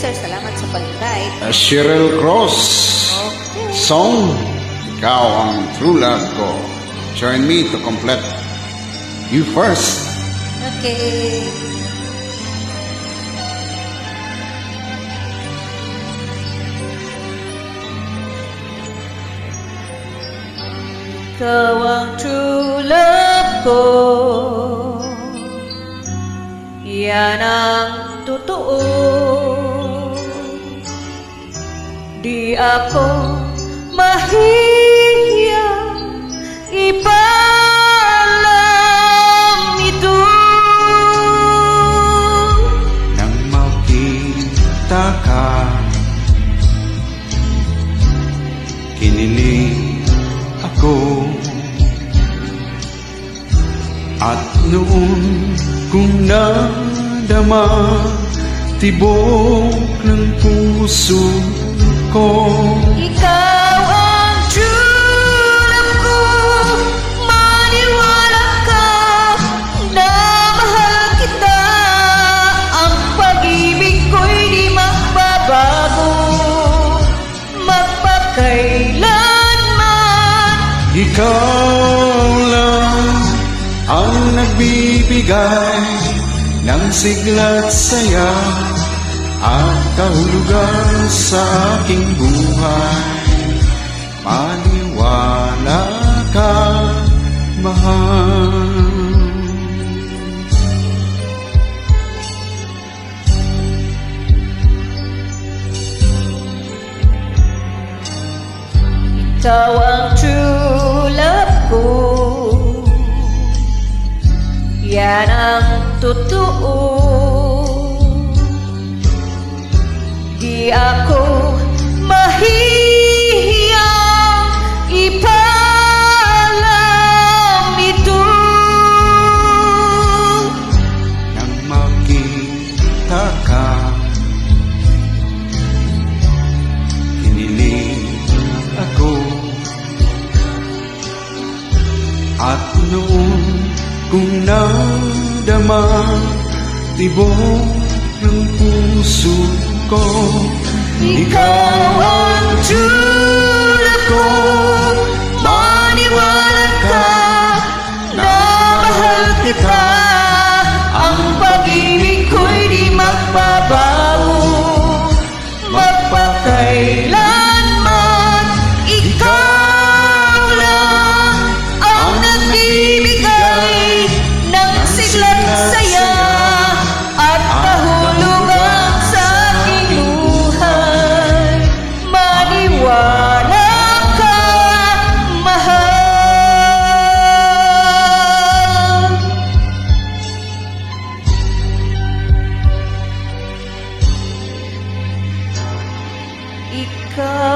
sir. Salamat sa pag-invite. Uh, Cheryl Cross. Song, ikaw ang true love ko. Join me to complete you first. Okay. Ikaw ang true love ko Yan ang totoo Di ako mahihiya Ipalam ito. Nang makita ka Kinilig ako. At noon kung nadama Tibok ng puso ko. Ikaw ang true love ko. Maniwala ka na mahal kita. Ang pag-ibig ko'y di magbabago. Magpakailanman. Ikaw lang ang nagbibigay ng sigla't saya at kahulugan sa aking buhay. Maniwala ka, mahal. Ikaw ang true love ko Yan ang totoo Di ako mahihiyang ipalam ito. Nang makita ka Kinilig ako. At noon kung nadama Tibok ng puso ko. Ikaw ang true come.